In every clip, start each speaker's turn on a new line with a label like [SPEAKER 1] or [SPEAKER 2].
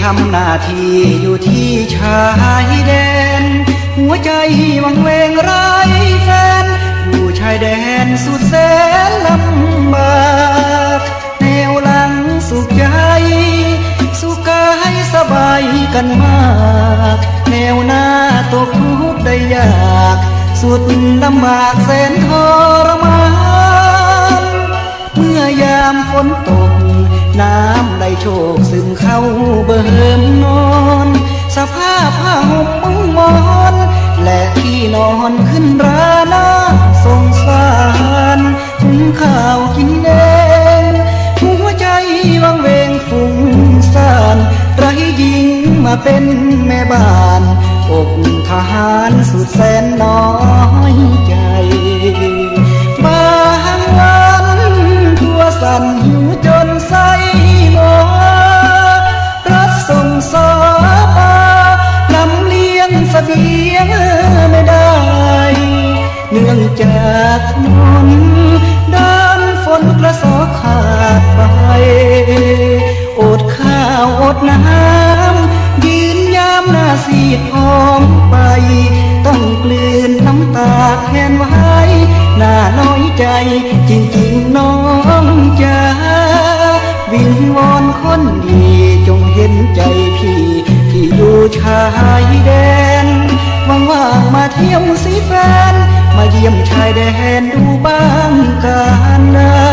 [SPEAKER 1] พี่อยู่ที่ชายแดน หัวใจวังเวงไร้แฟน อยู่ชายแดนสุดแสนลำบากแนวหลังสุขใจ สุขกายสบายกันมาก แนวหน้าตกทุกข์ได้ยาก สุดลำบากแสนทรมาน เมื่อยามฝนตก โชกซึมเข้าเบิ่มนอน สภาพผ้าห่มมุ้งมอน และที่นอนขึ้นราหน้าสงสารหุงข้าวกินเองหัวใจวังเวงฟุ้งซ่านไรหญิงมาเป็นแม่บ้านอกทหารสุดแสนน้อย จากถนนด้านฝนกระสอขาดไปอดข้าวอดน้ำยืนยามหน้าซีดพองไป ต้องกลืนน้ำตาแทนไว้หน้าน้อยใจจริงๆน้องจ้าวิงวอนคนดีจงเห็นใจพี่ ที่อยู่ชายแดนว่างๆมาเที่ยวสิแฟน มาเยี่ยมชายแดนดูบ้างกันนะ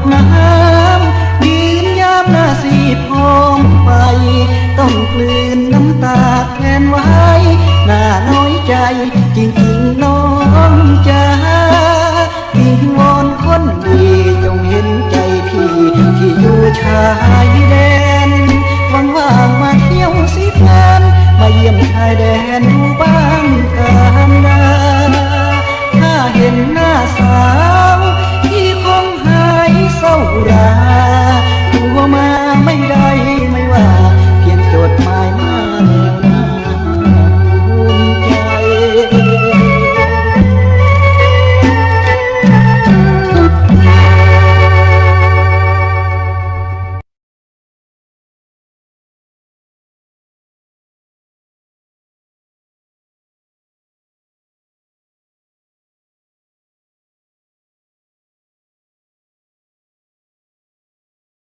[SPEAKER 1] อดน้ำยืนยามหน้าสีพองไป ต้องกลืนน้ำตาแทนไว้ หน้าน้อยใจจริงๆน้องจ้าวิงวอนคนดี me.